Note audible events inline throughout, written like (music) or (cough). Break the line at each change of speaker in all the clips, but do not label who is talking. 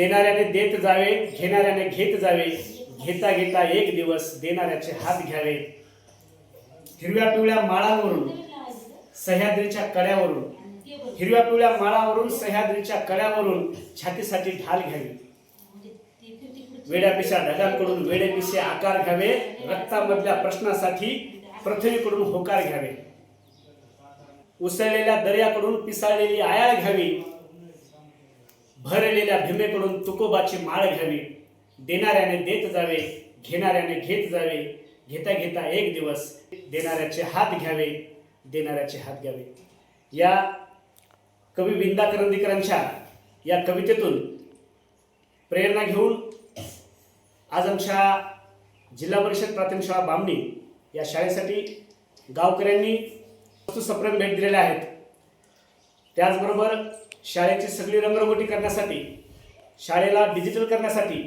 देणाऱ्याने देत जावे घेणाऱ्याने घेत जावे. घेता घेता एक दिवस देणाऱ्याचे हात घ्यावे. हिरव्या पिवळ्या माळांवरून सह्याद्रीच्या कड्यावरून हिरव्या पिवळ्या माळावरून सह्याद्रीच्या कड्यावरून छातीसाठी ढाल घ्यावी. वेड्या ढगांकडून वेडेपिसे आकार घ्यावे. रक्तामधल्या प्रश्नासाठी पृथ्वीकडून होकार घ्यावे. उसळलेल्या दर्याकडून पिसाळलेली आयाळ घ्यावी. भरलेल्या भीमेकडून तुकोबाची माळ घ्यावी. देणाऱ्याने देत जावे घेणाऱ्याने घेत जावे. घेता घेता एक दिवस देणाऱ्याचे हात घ्यावे देणाऱ्याचे हात घ्यावे. या कवी विंदा करंदीकरांच्या या कवितेतून प्रेरणा घेऊन आज आमच्या जिल्हा परिषद प्राथमिक शाळा बामणी या शाळेसाठी गावकऱ्यांनी वस्तू सप्रम भेट दिलेल्या आहेत. त्याचबरोबर शाळेची सगळी रंगरंगोटी करण्यासाठी शाळेला डिजिटल करण्यासाठी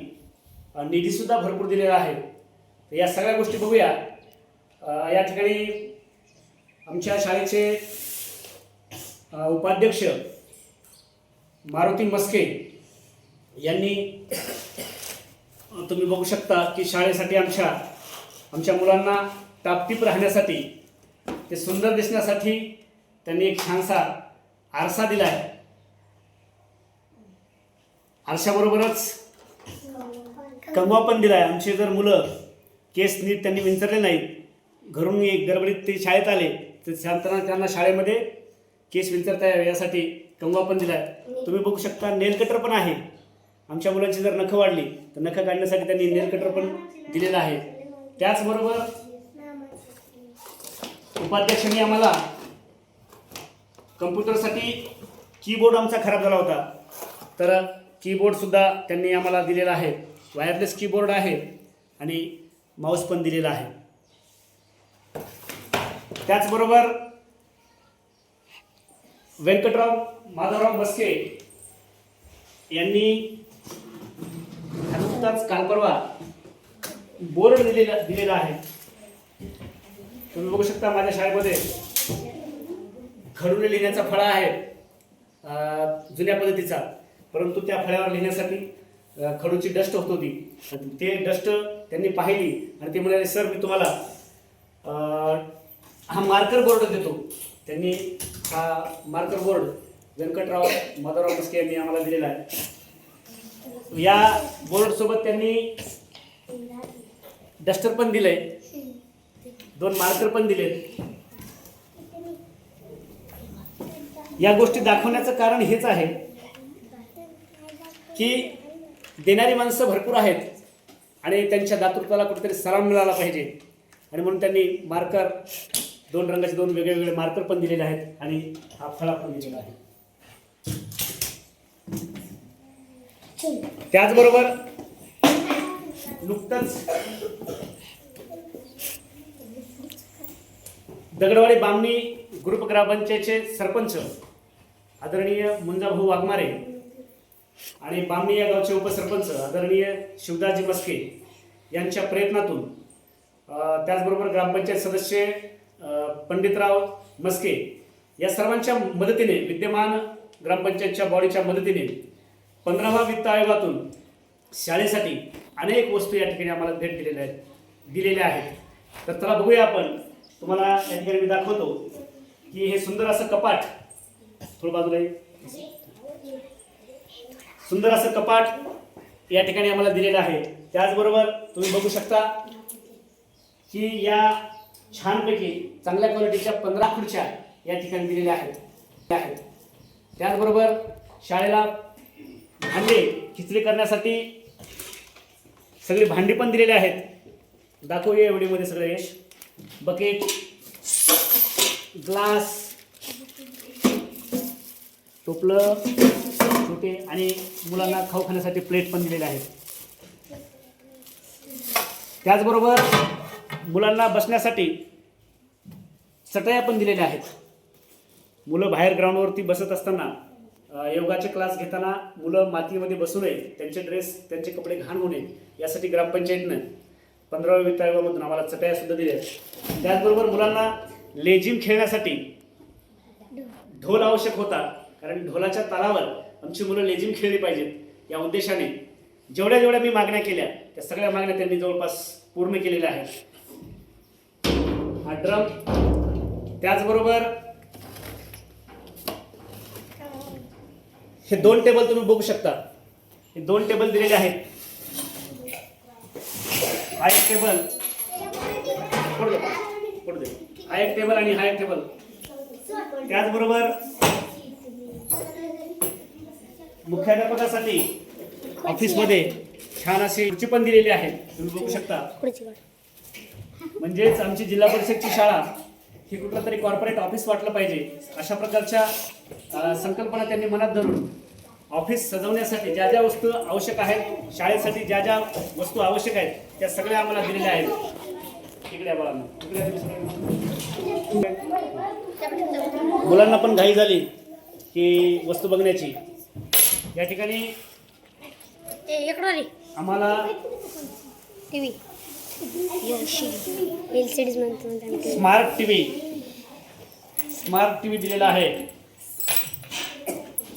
निधीसुद्धा भरपूर दिलेला आहे. तर या सगळ्या गोष्टी बघूया. या ठिकाणी आमच्या शाळेचे उपाध्यक्ष मारुती मस्के यांनी तुम्ही बघू शकता की शाळेसाठी आमच्या आमच्या मुलांना टापटीप राहण्यासाठी ते सुंदर दिसण्यासाठी त्यांनी एक छानसा आरसा दिला आहे आरशाबरोबरच कंगवा पण दिला आहे आमचे जर मुलं केस नीट त्यांनी विंचरले नाहीत घरून एक गडबडीत ते शाळेत आले तर शांतना त्यांना शाळेमध्ये केस विंचरता यावे यासाठी कंगवा पण दिला आहे तुम्ही बघू शकता नेल कटर पण आहे. आमच्या मुलांची जर नखं वाढली तर नखं काढण्यासाठी त्यांनी नेल कटर पण दिलेला आहे. त्याचबरोबर उपाध्यक्षांनी आम्हाला कम्प्युटरसाठी कीबोर्ड आमचा खराब झाला होता. तर कीबोर्डसुद्धा त्यांनी आम्हाला दिलेला आहे. वायरलेस कीबोर्ड आहे आणि माऊस पण दिलेला आहे. त्याचबरोबर व्यंकटराव माधवराव बस्के यांनी नुकताच काल परवा बोर्ड दिलेला दिलेला आहे. तुम्ही बघू शकता माझ्या शाळेमध्ये खडूने लिहिण्याचा फळा आहे जुन्या पद्धतीचा. परंतु त्या फळ्यावर लिहिण्यासाठी खडूची डस्ट होत होती. ते डस्ट त्यांनी पाहिली आणि ते म्हणाले सर मी तुम्हाला हा मार्कर बोर्ड देतो. त्यांनी हा मार्कर बोर्ड व्यंकटराव माधवराव मस्के यांनी आम्हाला दिलेला आहे. या बोर्डसोबत त्यांनी डस्टर पण दिलंय. दोन मार्कर पण दिलेत. या गोष्टी दाखवण्याचं कारण हेच आहे. की देणारी माणसं भरपूर आहेत आणि त्यांच्या दातृत्वाला कुठेतरी सलाम मिळाला पाहिजे. आणि म्हणून त्यांनी मार्कर दोन रंगाचे दोन वेगळे वेगळे मार्कर पण दिलेले आहेत आणि हा फळा पण दिलेला आहे. त्याचबरोबर नुकतंच दगडवाडी बामणी ग्रुप ग्रामपंचायतचे सरपंच आदरणीय मुंजाभाऊ वाघमारे आणि बामणी या गावचे उपसरपंच आदरणीय शिवदाजी मस्के यांच्या प्रयत्नातून त्याचबरोबर ग्रामपंचायत सदस्य पंडितराव मस्के या सर्वांच्या मदतीने विद्यमान ग्रामपंचायतच्या बॉडीच्या मदतीने पंधरावा वित्त आयोगातून शाळेसाठी अनेक वस्तू या ठिकाणी आम्हाला भेट दिलेल्या आहेत दिलेल्या आहेत. तर चला बघूया आपण तुम्हाला या ठिकाणी मी दाखवतो की हे सुंदर असं कपाट थोडं बाजूला सुंदर असं कपाट या ठिकाणी आम्हाला दिलेलं आहे. त्याचबरोबर तुम्ही बघू शकता की या छानपैकी चांगल्या क्वालिटीच्या पंधरा खुर्च्या या ठिकाणी दिलेल्या आहेत. आहेत. त्याचबरोबर शाळेला भांडे खिचडी करण्यासाठी सगळी भांडी पण दिलेली आहेत. दाखवूया व्हिडिओमध्ये सगळं यश. बकेट ग्लास टोपलं छोटे आणि मुलांना खाऊ खाण्यासाठी प्लेट पण दिलेले आहेत. त्याचबरोबर मुलांना बसण्यासाठी चटया पण दिलेल्या आहेत. मुलं बाहेर ग्राउंडवरती बसत असताना योगाचे क्लास घेताना मुलं मातीमध्ये बसू नये त्यांचे ड्रेस त्यांचे कपडे घाण होऊ नये यासाठी ग्रामपंचायतीनं पंधराव्या वित्त आयोगामधून आम्हाला चटयासुद्धा दिल्या आहेत. त्याचबरोबर मुलांना लेझिम खेळण्यासाठी ढोल आवश्यक होता. कारण ढोलाच्या तालावर आमची मुलं लेझिम खेळली पाहिजेत. या उद्देशाने जेवढ्या जेवढ्या मी मागण्या केल्या त्या सगळ्या मागण्या त्यांनी जवळपास पूर्ण केलेल्या आहेत. हा ड्रम. त्याचबरोबर हे दोन टेबल तुम्ही बघू शकता. हे दोन टेबल दिलेले आहेत. हा एक टेबल. दे, हा एक टेबल आणि हा एक टेबल. त्याचबरोबर मुख्याध्यापकासाठी ऑफिसमध्ये छान अशी खुर्ची पण दिलेली आहे. तुम्ही बघू शकता. म्हणजेच आमची जिल्हा परिषदची शाळा ही कुठलं तरी कॉर्पोरेट ऑफिस वाटलं पाहिजे अशा प्रकारच्या संकल्पना त्यांनी मनात धरून ऑफिस सजवण्यासाठी ज्या ज्या वस्तू आवश्यक आहेत शाळेसाठी ज्या ज्या वस्तू आवश्यक आहेत त्या सगळ्या आम्हाला दिलेल्या आहेत. इकडे या बाळांनो. मुलांना पण घाई झाली की वस्तू बघण्याची. या ठिकाणी आम्हाला
T V L C Ds म्हणतो म्हणतो
smart T V smart T V दिलेला आहे.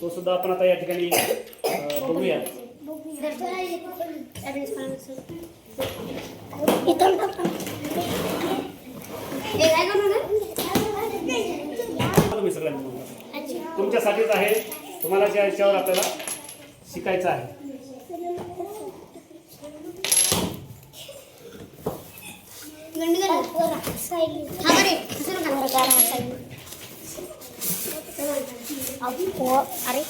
तो सुद्धा आपण आता या ठिकाणी बघूया. तुमच्यासाठीच आहे. तुम्हाला ज्या याच्यावर आपल्याला शिकायचं आहे.
अरे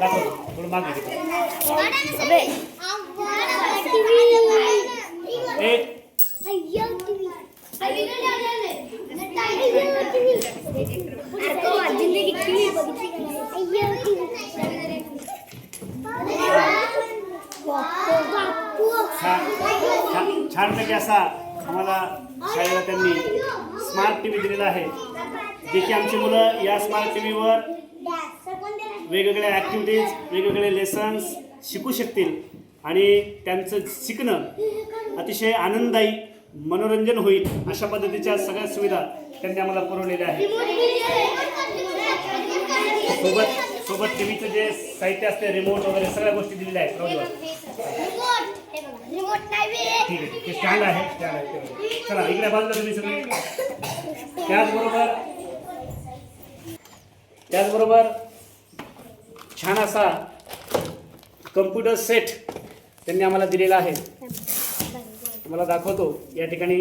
दाखव थोडं मागे घे. ए छान छान छानपैकी असा आम्हाला शाळेला त्यांनी स्मार्ट टी व्ही दिलेला आहे जे की आमची मुलं या स्मार्ट टी व्हीवर वेगवेगळ्या ॲक्टिव्हिटीज वेगवेगळे लेसन्स शिकू शकतील. आणि त्यांचं शिकणं अतिशय आनंददायी मनोरंजन होईल अशा पद्धतीच्या सगळ्या सुविधा त्यांनी आम्हाला पुरवलेल्या आहेत. सोबत सोबत टी व्हीचं जे साहित्य असते रिमोट वगैरे सगळ्या गोष्टी दिलेल्या आहेत. राहू ठीक आहे. ते स्टँड आहे स्टँड आहे. चला इकडे बाजूला तुम्ही सगळे. त्याचबरोबर त्याचबरोबर छान असा कम्प्युटर सेट त्यांनी आम्हाला दिलेला आहे. तुम्हाला दाखवतो. या ठिकाणी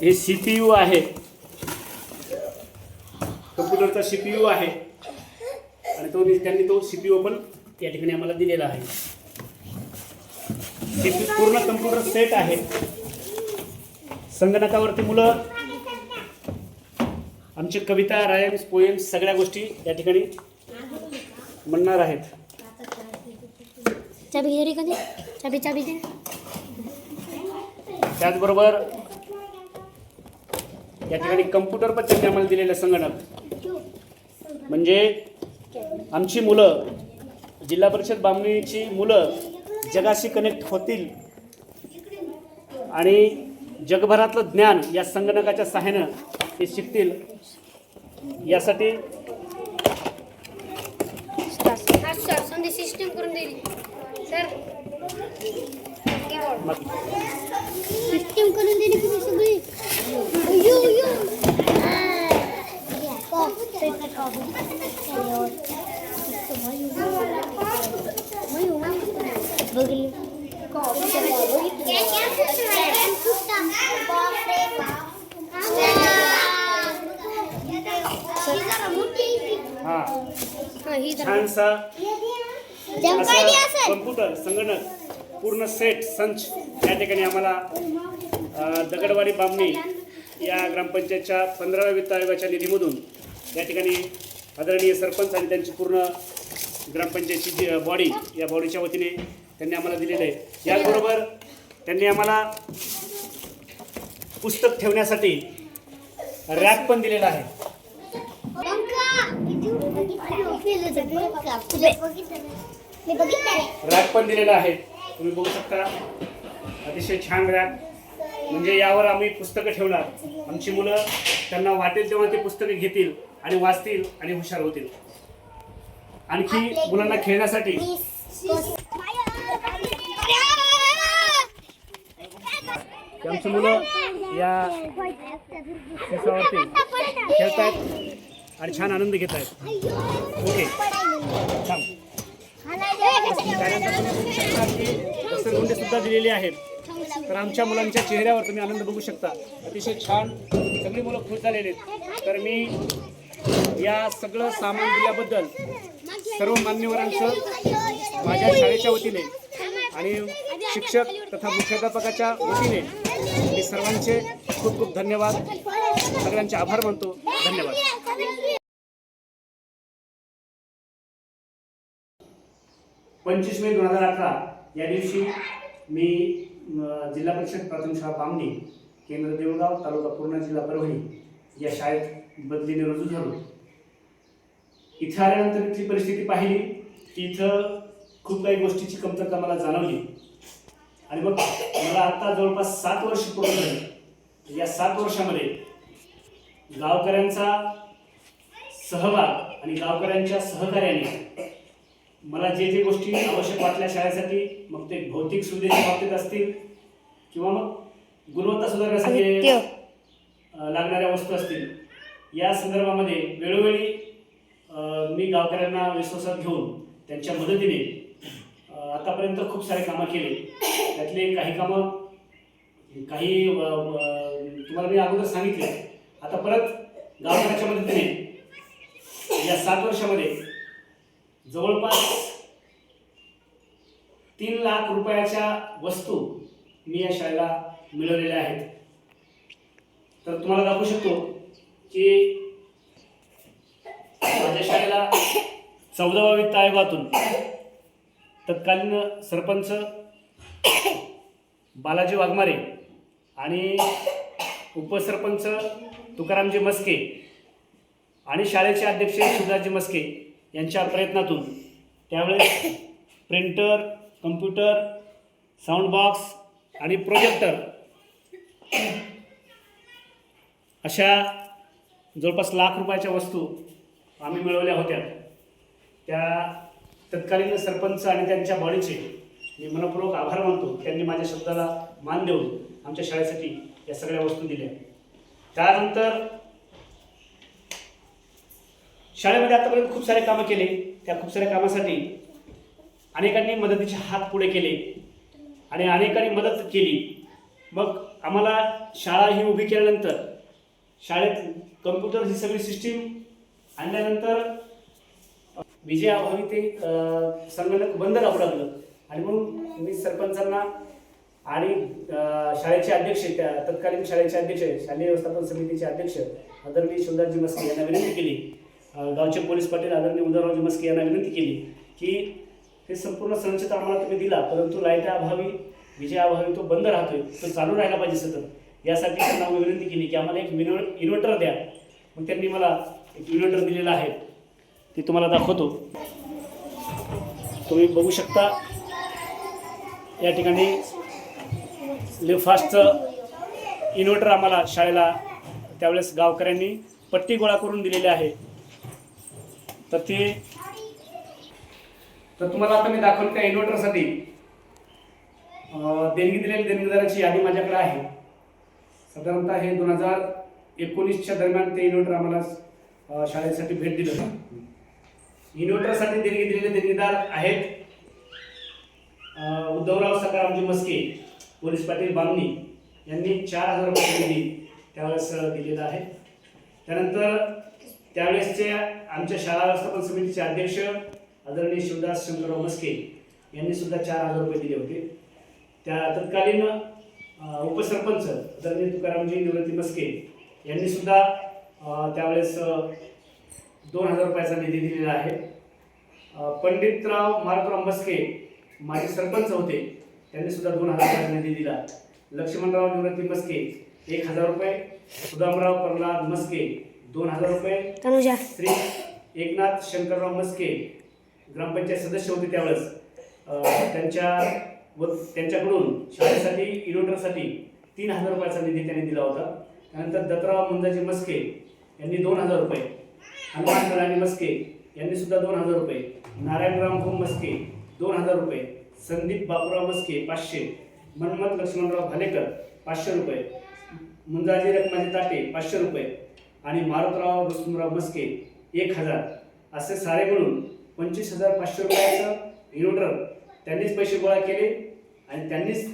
हे सी पी यू आहे. कम्प्युटरचा सी पी यू आहे. आणि तो त्यांनी तो सी पी यू पण या ठिकाणी आम्हाला दिलेला आहे. पूर्ण कम्प्युटर सेट आहे. संगणकावरती मुलं आमची कविता रायम्स पोएम्स सगळ्या गोष्टी या ठिकाणी म्हणणार आहेत.
चाबी घरी कधी? चाबी चाबी दे.
त्याचबरोबर या ठिकाणी कम्प्युटर पण त्यांनी आम्हाला दिलेलं संगणक. म्हणजे आमची मुलं जिल्हा परिषद बामणीची मुलं जगाशी कनेक्ट होतील. आणि जगभरातलं ज्ञान या संगणकाच्या सहाय्यानं ते शिकतील. यासाठी
सिस्टीम करून दिली सर सिस्टीम करून दिली तुम्ही सगळी यो यो बघली
हां
हा ही जरा
छानसा असा कम्प्युटर संगणक पूर्ण सेट संच या ठिकाणी आम्हाला दगडवाडी बामणी या ग्रामपंचायतच्या पंधराव्या वित्त आयोगाच्या निधीमधून या ठिकाणी आदरणीय सरपंच आणि त्यांची पूर्ण ग्रामपंचायतची जी बॉडी या बॉडीच्या वतीने त्यांनी आम्हाला दिलेलं आहे. याचबरोबर त्यांनी आम्हाला पुस्तक ठेवण्यासाठी रॅक पण दिलेला आहे
मी बघितलं आहे
रॅक पण दिलेला आहे. तुम्ही बघू शकता. अतिशय छान रॅक म्हणजे यावर आम्ही पुस्तकं ठेवणार. आमची मुलं त्यांना वाटेल तेव्हा ते पुस्तके घेतील आणि वाचतील आणि हुशार होतील. आणखी मुलांना खेळण्यासाठी. आमची मुलं या खेळतायत. आणि छान आनंद घेत आहेत. ओके. छान तुम्ही सुद्धा दिलेली आहेत. तर आमच्या मुलांच्या चेहऱ्यावर तुम्ही आनंद बघू शकता. अतिशय छान सगळी मुलं खुश झालेली आहेत. तर मी या सगळं सामान दिल्याबद्दल सर्व मान्यवरांचं माझ्या शाळेच्या वतीने आणि शिक्षक तथा मुख्याध्यापकाच्या वतीने मी सर्वांचे खूप खूप धन्यवाद. सगळ्यांचे आभार मानतो. धन्यवाद. पंचवीस मे दोन हजार अठरा या दिवशी मी जिल्हा परिषद प्राथमिक शाळा बामणी केंद्र देवगाव तालुका पूर्णा जिल्हा परभणी या शाळेत बदलीने रुजू झालो. इथं आल्यानंतर इथली परिस्थिती पाहिली की इथं खूप काही गोष्टीची कमतरता मला जाणवली. आणि मग मला आता जवळपास सात वर्ष पूर्ण झाली. या सात वर्षामध्ये गावकऱ्यांचा सहभाग आणि गावकऱ्यांच्या सहकार्याने मला जे जे गोष्टी आवश्यक वाटल्या शाळेसाठी मग ते भौतिक सुविधेच्या बाबतीत असतील किंवा मग गुणवत्ता सुधारण्यासाठी लागणाऱ्या वस्तू असतील या संदर्भामध्ये वेळोवेळी मी गावकऱ्यांना विश्वासात घेऊन त्यांच्या मदतीने आतापर्यंत खूप सारे कामं केले. त्यातले काही कामं काही तुम्हाला मी अगोदर सांगितले. आता परत गावकऱ्याच्या मदतीने या सात वर्षामध्ये जवळपास तीन लाख रुपयाच्या वस्तू मी या शाळेला मिळवलेल्या आहेत. तर तुम्हाला दाखवू शकतो की माझ्या शाळेला चौदावा वित्त आयोगातून तत्कालीन सरपंच बालाजी वाघमारे आणि उपसरपंच तुकारामजी मस्के आणि शाळेचे अध्यक्ष शिवराजी मस्के यांच्या प्रयत्नातून. त्यावेळेस प्रिंटर कम्प्युटर साऊंड बॉक्स आणि प्रोजेक्टर अशा जवळपास लाख रुपयाच्या वस्तू आम्ही मिळवल्या होत्या. त्या तत्कालीन सरपंच आणि त्यांच्या बॉडीचे मी मनपूर्वक आभार मानतो. त्यांनी माझ्या शब्दाला मान देऊन आमच्या शाळेसाठी या सगळ्या वस्तू दिल्या. त्यानंतर शाळेमध्ये आतापर्यंत खूप सारे कामं केले. त्या खूप साऱ्या कामासाठी अनेकांनी मदतीचे हात पुढे केले आणि अनेकांनी मदत केली. मग आम्हाला शाळा ही उभी केल्यानंतर शाळेत कम्प्युटर ही सगळी सिस्टीम आणल्यानंतर विजय अभावी ते संगणक बंद राहू लागलं. आणि म्हणून मी सरपंचांना आणि शाळेचे अध्यक्ष त्या तत्कालीन शाळेचे अध्यक्ष शालेय व्यवस्थापन समितीचे अध्यक्ष आदरणीय शिवदासजी मस्के यांना विनंती केली. गावचे पोलीस पाटील आदरणीय उदयरावजी मस्के यांना विनंती केली की हे संपूर्ण संचित आम्हाला तुम्ही दिला परंतु लायट्या अभावी विजया अभावी तो बंद राहतोय तो चालू राहायला पाहिजे सतत. यासाठी त्यांना विनंती केली की आम्हाला एक विनो इन्व्हर्टर द्या. मग त्यांनी मला एक इन्व्हर्टर दिलेला आहे. ते तुम्हाला दाखवतो. तुम्ही बघू शकता या ठिकाणी लिफास्टचं इन्व्हर्टर आम्हाला शाळेला त्यावेळेस गावकऱ्यांनी पट्टी गोळा करून दिलेली आहे. तर ते तर तुम्हाला आता मी दाखवलं त्या इन्व्हर्टरसाठी देणगी दिलेली देणगीदाराची यादी माझ्याकडे आहे. साधारणतः हे दोन हजार एकोणीसच्या दरम्यान ते इन्व्हर्टर आम्हाला शाळेसाठी भेट दिलं इन्व्हर्टरसाठी देणगी दिलेले देणगीदार आहेत उद्धवराव सकारामजी मस्के पोलीस पाटील बामणी यांनी चार हजार रुपये निधी त्यावेळेस दिलेला आहे. त्यानंतर त्यावेळेसच्या आमच्या शाळा व्यवस्थापन समितीचे अध्यक्ष आदरणीय शिवदास शंकरराव मस्के यांनी सुद्धा चार हजार रुपये दिले होते. त्या तत्कालीन उपसरपंच आदरणीय तुकारामजी निवृत्ती मस्के यांनी सुद्धा त्यावेळेस दोन हजार रुपयाचा निधी दिलेला आहे. पंडितराव मारुतराव मस्के माझे सरपंच होते त्यांनी सुद्धा दोन हजार रुपयाचा निधी दिला. लक्ष्मणराव निवृत्ती मस्के एक हजार रुपये सुदामराव प्रल्हाद मस्के दोन हजार रुपये श्री एकनाथ शंकरराव मस्के ग्रामपंचायत सदस्य होते त्यावेळेस. त्यांच्या व त्यांच्याकडून शाळेसाठी इनोव्हेटरसाठी तीन हजार रुपयाचा निधी त्यांनी दिला होता. त्यानंतर दत्तराव मुंजाजी मस्के यांनी दोन हजार रुपये हनुमान राणी मस्के यांनी सुद्धा दोन हजार रुपये नारायणराव भोम मस्के दोन हजार रुपये संदीप बापूराव मस्के पाचशे मनमत लक्ष्मणराव भालेकर पाचशे रुपये मुंजाजी रखमाजी ताटे पाचशे रुपये आणि मारुतराव रुस्तुमराव मस्के एक हजार. असे सारे मिळून पंचवीस हजार पाचशे रुपयाचं इन्व्हर्टर त्यांनीच पैसे गोळा केले आणि त्यांनीच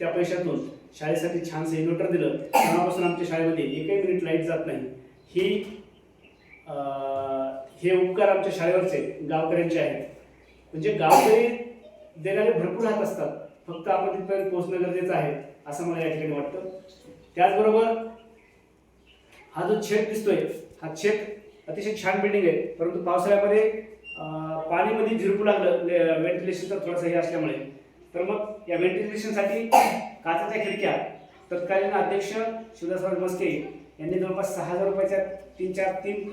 त्या पैशातून शाळेसाठी छानसं इन्व्हर्टर दिलं. तेव्हापासून आमच्या शाळेमध्ये एकही मिनिट लाइट जात नाही. ही हे उपकार आमच्या शाळेवरचे गावकऱ्यांचे आहेत. म्हणजे गावकरी देणारे भरपूर हात असतात. फक्त आपण तिथपर्यंत पोहोचणं गरजेचं आहे असं मला या ठिकाणी वाटतं. त्याचबरोबर हा जो छेद दिसतोय हा छेद अतिशय छान बिल्डिंग आहे. परंतु पावसाळ्यामध्ये पाणीमध्ये झिरपू लागलं व्हेंटिलेशनचा थोडासा हे असल्यामुळे. तर मग या व्हेंटिलेशनसाठी काचाच्या खिडक्या तत्कालीन अध्यक्ष शिवदासराव मस्के यांनी जवळपास सहा हजार रुपयाच्या तीन चार तीन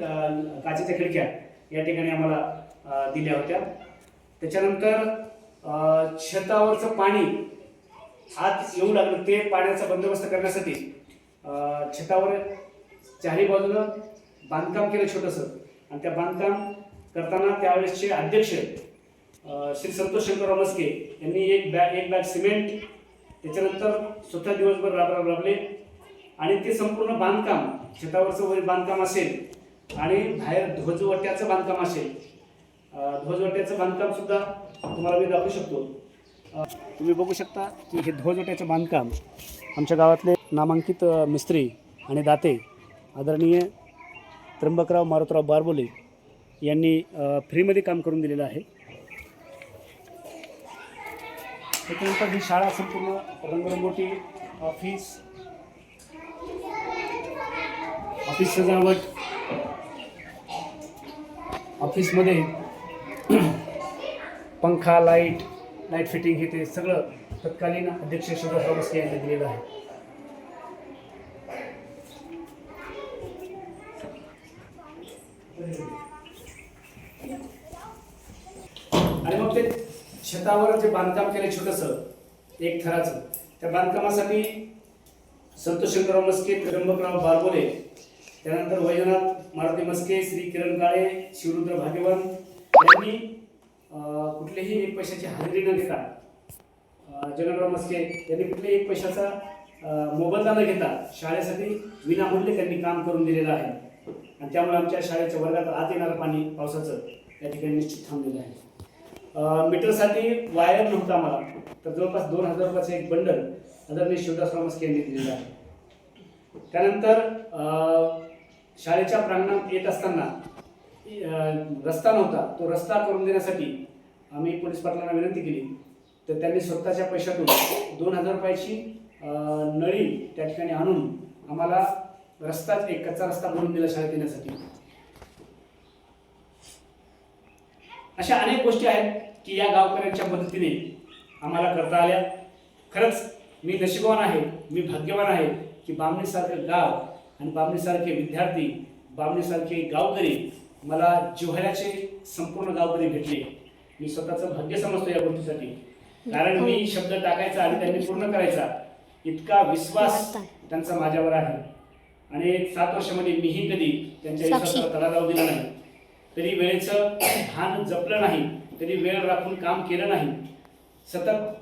काचेच्या खिडक्या या ठिकाणी आम्हाला दिल्या होत्या. त्याच्यानंतर छतावरचं पाणी आत येऊ लागलं. ते पाण्याचा बंदोबस्त करण्यासाठी छतावर चारही बाजूनं बांधकाम केलं छोटंसं. आणि त्या बांधकाम करताना त्यावेळेसचे अध्यक्ष श्री संतोष शंकरराव मस्के यांनी एक बॅग एक बॅग सिमेंट त्याच्यानंतर स्वतः दिवसभर राब राब राबले. आणि ते संपूर्ण बांधकाम छतावरचं वरील बांधकाम असेल आणि बाहेर ध्वजवट्याचं बांधकाम असेल. ध्वजवट्याचं बांधकाम सुद्धा तुम्हाला मी दाखवू शकतो. तुम्ही बघू शकता की हे ध्वजवट्याचं बांधकाम आमच्या गावातले नामांकित मिस्त्री आणि दाते आदरणीय त्र्यंबकराव मारुतराव बारबोले यांनी फ्रीमध्ये काम करून दिलेलं आहे. त्याच्यानंतर ही शाळा संपूर्ण रंगरंगोटी ऑफिस ऑफिस सजावट ऑफिसमध्ये (clears throat) पंखा लाइट लाइट फिटिंग हे ते सगळं तत्कालीन अध्यक्ष शिवराजराव मस्के यांनी दिलेलं आहे आणि मग ते छतावर जे बांधकाम केलं छोटंसं एक थराचं. त्या बांधकामासाठी संतोष शंकरराव मस्के त्र्यंबकराव बारबोले त्यानंतर वैजनाथ मारुती मस्के श्री किरण काळे शिवरुद्र भाग्यवान यांनी कुठलेही एक पैशाची हजेरी न घेता अं, मस्के यांनी कुठल्याही एक पैशाचा मोबदला न घेता शाळेसाठी विनामूल्य त्यांनी काम करून दिलेलं आहे. आणि त्यामुळे आमच्या शाळेच्या वर्गात आत येणारं पाणी पावसाचं या ठिकाणी निश्चित थांबलेलं आहे. मीटरसाठी वायर नव्हता आम्हाला तर जवळपास दोन हजार रुपयाचं एक बंडल आदरणीय शिवदास रामस यांनी दिलेलं आहे. त्यानंतर शाळेच्या प्रांगणात येत असताना रस्ता नव्हता. तो रस्ता करून देण्यासाठी आम्ही पोलीस पाटलांना विनंती केली. तर त्यांनी स्वतःच्या पैशातून दोन हजार रुपयाची नळी त्या ठिकाणी आणून आम्हाला रस्ताच एक कच्चा रस्ता बनवून दिला शाळेत येण्यासाठी. अशा अनेक गोष्टी आहेत की या गावकऱ्यांच्या मदतीने आम्हाला करता आल्या. खरंच मी नशिबवान आहे मी भाग्यवान आहे की बामणीसारखं गाव आणि बामणीसारखे विद्यार्थी बामणीसारखे गावकरी मला जिव्हाळ्याचे संपूर्ण गावकरी भेटले. मी स्वतःचं भाग्य समजतो या गोष्टीसाठी. कारण मी शब्द टाकायचा आणि त्यांनी पूर्ण करायचा इतका विश्वास त्यांचा माझ्यावर आहे. आणि सात वर्षामध्ये मीही कधी त्यांच्या. विश्वासाला तडा जाऊ दिला नाही. तरी वेळेचं भान जपलं नाही तरी वेळ राखून काम केलं नाही. सतत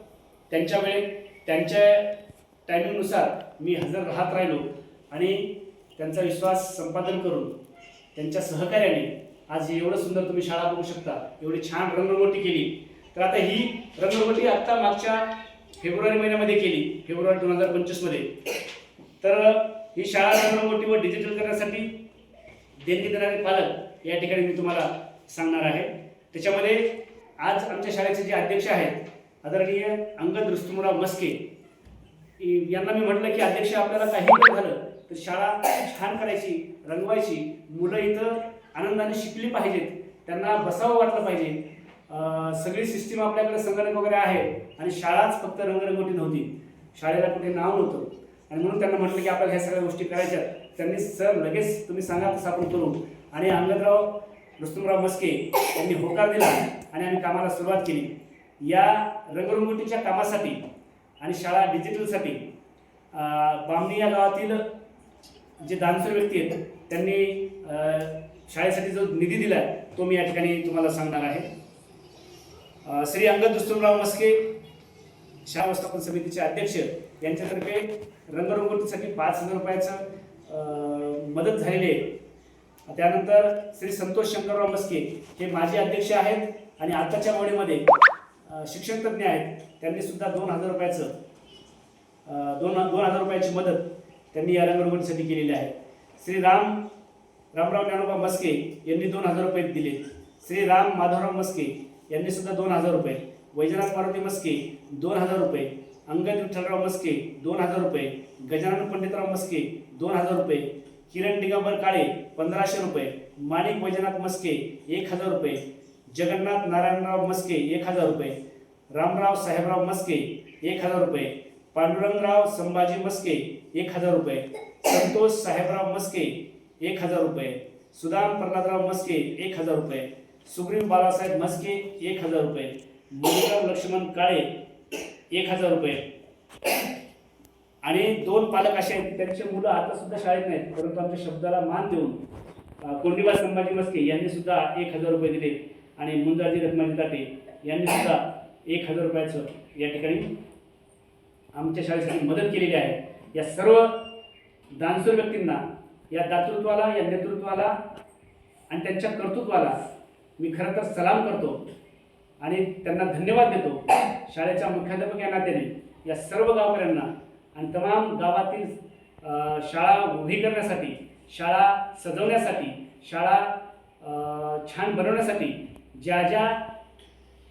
त्यांच्या वेळेत त्यांच्या टायमिंगनुसार मी हजर राहत राहिलो आणि त्यांचा विश्वास संपादन करून त्यांच्या सहकार्याने आज एवढं सुंदर तुम्ही शाळा बघू शकता एवढी छान रंगरंगोटी केली. तर आता ही रंगरंगोटी आत्ता मागच्या फेब्रुवारी महिन्यामध्ये केली फेब्रुवारी दोन हजार पंचवीसमध्ये. तर ही शाळा रंगरंगोटी व डिजिटल करण्यासाठी देणगी देणारे पालक या ठिकाणी मी तुम्हाला सांगणार आहे. त्याच्यामध्ये आज आमच्या शाळेचे जे अध्यक्ष आहेत आदरणीय अंगद रुस्तुमराव मस्के यांना मी म्हटलं की अध्यक्ष आपल्याला काही झालं तर शाळा छान करायची रंगवायची मुलं इथं आनंदाने शिकली पाहिजेत त्यांना बसावं वाटलं पाहिजे. सगळी सिस्टीम आपल्याकडे संगणक वगैरे आहे आणि शाळाच फक्त रंगरंगोटी नव्हती. शाळेला कुठे नाव नव्हतं. आणि म्हणून त्यांना म्हटलं की आपल्याला ह्या सगळ्या गोष्टी करायच्या त्यांनी सर लगेच तुम्ही सांगा तसं आपण करू. आणि अंगदराव रुस्तुमराव मस्के यांनी होकार दिला आणि आम्ही कामाला सुरुवात केली. या रंगरंगोटीच्या कामासाठी आणि शाळा डिजिटलसाठी बामणी या गावातील जे दानशूर व्यक्ती आहेत त्यांनी शाळेसाठी जो निधी दिला तो मी या ठिकाणी तुम्हाला सांगणार आहे. श्री अंगद दुस्तुमराव मस्के शाळा व्यवस्थापन समितीचे अध्यक्ष यांच्यातर्फे रंगरंगोटीसाठी पाच हजार रुपयाचं मदत झालेली आहे. त्यानंतर श्री संतोष शंकरराव मस्के हे माजी अध्यक्ष आहेत आणि आताच्या वडीमध्ये शिक्षण तज्ज्ञ आहेत. त्यांनी सुद्धा दोन हजार रुपयाचं दोन दोन हजार रुपयाची मदत त्यांनी या रंगरंगोटीसाठी केलेली आहे. श्री राम रामराव ज्ञानोबा मस्के यांनी दोन हजार रुपये दिले. श्री राम माधवराव मस्के यांनी सुद्धा दोन हजार रुपये. वैजनाथ मारुती मस्के दोन हजार रुपये. अंगद विठ्ठलराव मस्के दोन हजार रुपये. गजानन पंडितराव मस्के दोन हजार रुपये. किरण दिगंबर काळे पंधराशे रुपये. माणिक वैजनाथ मस्के एक हजार रुपये. जगन्नाथ नारायणराव मस्के एक हजार रुपये. रामराव साहेबराव मस्के एक हजार रुपये. पांडुरंगराव संभाजी मस्के एक हजार रुपये. संतोष साहेबराव मस्के एक हजार रुपये. सुदाम प्रल्हादराव मस्के एक हजार रुपये. सुग्रीव बाळासाहेब मस्के एक हजार रुपये. मधुराव लक्ष्मण काळे एक हजार रुपये. आणि दोन पालक असे आहेत त्यांचे मुलं आता सुद्धा शाळेत नाहीत परंतु आमच्या शब्दाला मान देऊन कोंडीबा संभाजी मस्के यांनी सुद्धा एक हजार रुपये दिले आणि मुंजाजी रत्नाजी ताटे यांनी सुद्धा एक हजार रुपयाचं या ठिकाणी आमच्या शाळेसाठी मदत केलेली आहे. या सर्व दानसूर व्यक्तींना या दातृत्वाला या नेतृत्वाला आणि त्यांच्या कर्तृत्वाला मी खरं तर सलाम करतो आणि त्यांना धन्यवाद देतो. शाळेच्या मुख्याध्यापक या नात्याने या सर्व गावकऱ्यांना आणि तमाम गावातील शाळा उभी करण्यासाठी शाळा सजवण्यासाठी शाळा छान बनवण्यासाठी ज्या ज्या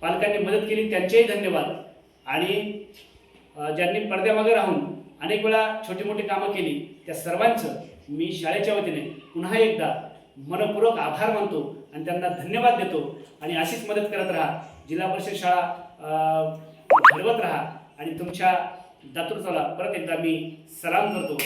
पालकांनी मदत केली त्यांचेही धन्यवाद. आणि ज्यांनी पडद्यामागे राहून अनेक वेळा छोटी मोठी कामं केली त्या सर्वांचं मी शाळेच्या वतीने पुन्हा एकदा मनपूर्वक आभार मानतो आणि त्यांना धन्यवाद देतो. आणि अशीच मदत करत राहा. जिल्हा परिषद शाळा घडवत राहा आणि तुमच्या दातृत्वाला परत एकदा मी सलाम करतो.